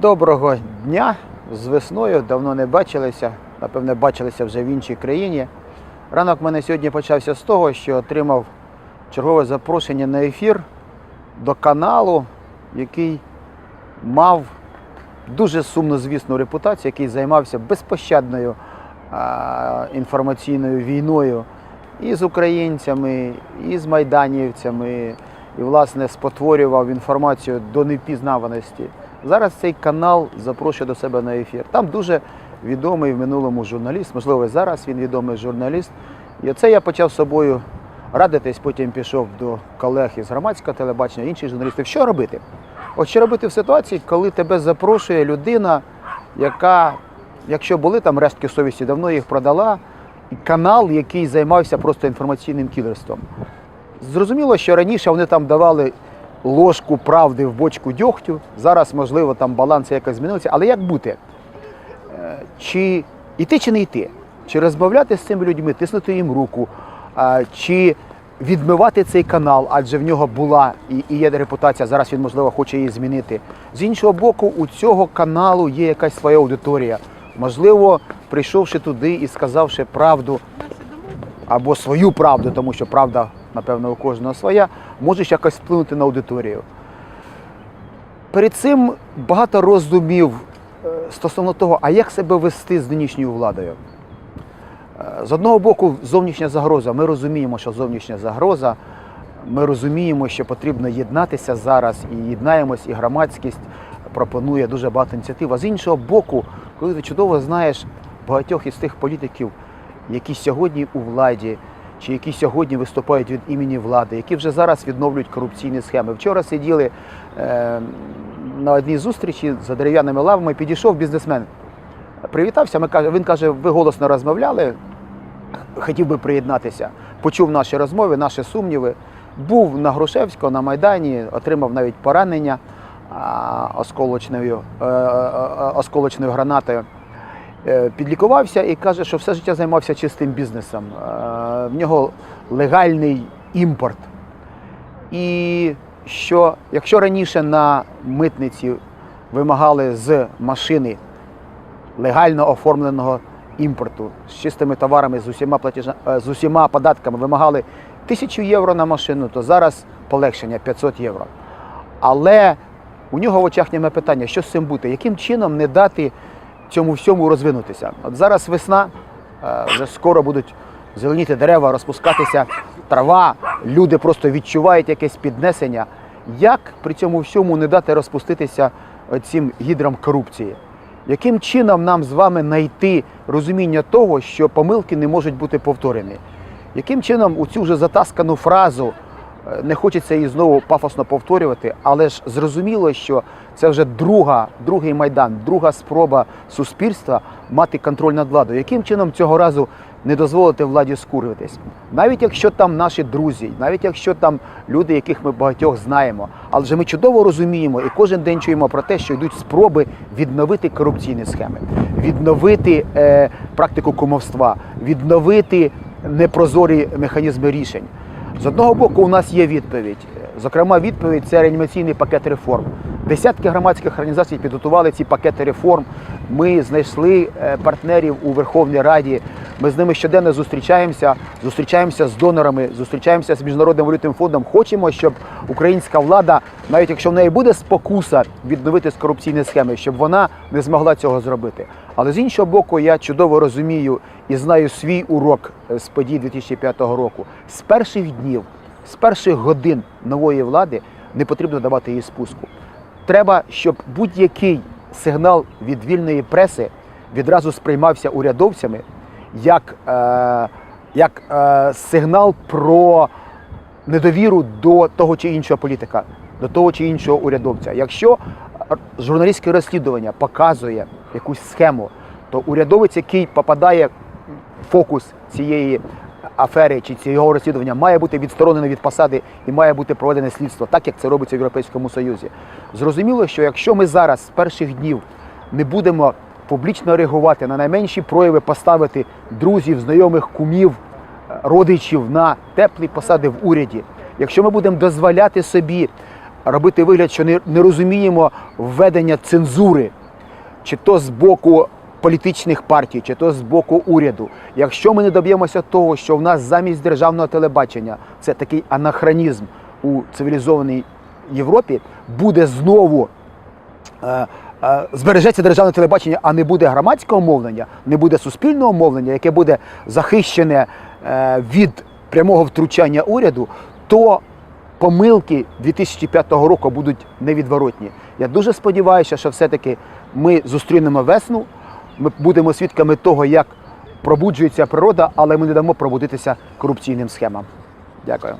Доброго дня з весною. Давно не бачилися. Напевне, бачилися вже в іншій країні. Ранок в мене сьогодні почався з того, що отримав чергове запрошення на ефір до каналу, який мав дуже сумнозвісну репутацію, який займався безпощадною а, інформаційною війною і з українцями, і з майданівцями, і, власне, спотворював інформацію до непізнаваності. Зараз цей канал запрошує до себе на ефір. Там дуже відомий в минулому журналіст, можливо, і зараз він відомий журналіст. І оце я почав з собою радитись, потім пішов до колег із громадського телебачення, інших журналістів. Що робити? От що робити в ситуації, коли тебе запрошує людина, яка, якщо були там рештки совісті, давно їх продала, і канал, який займався просто інформаційним кілерством. Зрозуміло, що раніше вони там давали ложку правди в бочку дьогтю. Зараз, можливо, там баланс якось змінився. Але як бути? Е, Чи йти, чи не йти? Чи розмовляти з цими людьми, тиснути їм руку, чи відмивати цей канал, адже в нього була і, і є репутація, зараз він, можливо, хоче її змінити. З іншого боку, у цього каналу є якась своя аудиторія. Можливо, прийшовши туди і сказавши правду або свою правду, тому що правда, напевно, у кожного своя, можеш якось вплинути на аудиторію. Перед цим багато роздумів е, стосовно того, а як себе вести з нинішньою владою. Е, З одного боку, зовнішня загроза. Ми розуміємо, що зовнішня загроза. Ми розуміємо, що потрібно єднатися зараз і єднаємось, і громадськість пропонує дуже багато ініціатив. А з іншого боку, коли ти чудово знаєш багатьох із тих політиків, які сьогодні у владі, чи які сьогодні виступають від імені влади, які вже зараз відновлюють корупційні схеми. Вчора сиділи е, на одній зустрічі за дерев'яними лавами, підійшов бізнесмен. Привітався, ми він каже, ви голосно розмовляли, хотів би приєднатися. Почув наші розмови, наші сумніви. Був на Грушевського, на Майдані, отримав навіть поранення осколочною, е, е, е, осколочною гранатою. Підлікувався і каже, що все життя займався чистим бізнесом. В нього легальний імпорт. І що якщо раніше на митниці вимагали з машини легально оформленого імпорту з чистими товарами, з усіма платежа, е, з усіма податками вимагали тисячу євро на машину, то зараз полегшення 500 євро. Але у нього в очах немає питання, що з цим бути, яким чином не дати цьому всьому розвинутися. От зараз весна, е, вже скоро будуть зеленіти дерева, розпускатися трава, люди просто відчувають якесь піднесення. Як при цьому всьому не дати розпуститися цим гідрам корупції? Яким чином нам з вами знайти розуміння того, що помилки не можуть бути повторені? Яким чином у цю вже затаскану фразу е, не хочеться її знову пафосно повторювати, але ж зрозуміло, що це вже друга, другий майдан, друга спроба суспільства мати контроль над владою. Яким чином цього разу не дозволити владі скурюватись? Навіть якщо там наші друзі, навіть якщо там люди, яких ми багатьох знаємо, але ж ми чудово розуміємо і кожен день чуємо про те, що йдуть спроби відновити корупційні схеми, відновити е, практику кумовства, відновити непрозорі механізми рішень. З одного боку, у нас є відповідь. Зокрема, відповідь це реанімаційний пакет реформ. Десятки громадських організацій підготували ці пакети реформ. Ми знайшли е, партнерів у Верховній Раді. Ми з ними щоденно зустрічаємося, зустрічаємося з донорами, зустрічаємося з міжнародним валютним фондом. Хочемо, щоб українська влада, навіть якщо в неї буде спокуса відновити з корупційні схеми, щоб вона не змогла цього зробити. Але з іншого боку, я чудово розумію і знаю свій урок з подій 2005 року. З перших днів, з перших годин нової влади не потрібно давати їй спуску. Треба, щоб будь-який сигнал від вільної преси відразу сприймався урядовцями як, е, як е, сигнал про недовіру до того чи іншого політика, до того чи іншого урядовця. Якщо журналістське розслідування показує якусь схему, то урядовець, який попадає в фокус цієї афери чи цього розслідування, має бути відсторонений від посади і має бути проведене слідство, так як це робиться в Європейському Союзі. Зрозуміло, що якщо ми зараз з перших днів не будемо публічно реагувати на найменші прояви поставити друзів, знайомих, кумів, родичів на теплі посади в уряді, якщо ми будемо дозволяти собі робити вигляд, що не, розуміємо введення цензури, чи то з боку політичних партій, чи то з боку уряду. Якщо ми не доб'ємося того, що в нас замість державного телебачення це такий анахронізм у цивілізованій Європі, буде знову е, збережеться державне телебачення, а не буде громадського мовлення, не буде суспільного мовлення, яке буде захищене е, від прямого втручання уряду, то помилки 2005 року будуть невідворотні. Я дуже сподіваюся, що все-таки ми зустрінемо весну, ми будемо свідками того, як пробуджується природа, але ми не дамо пробудитися корупційним схемам. Дякую.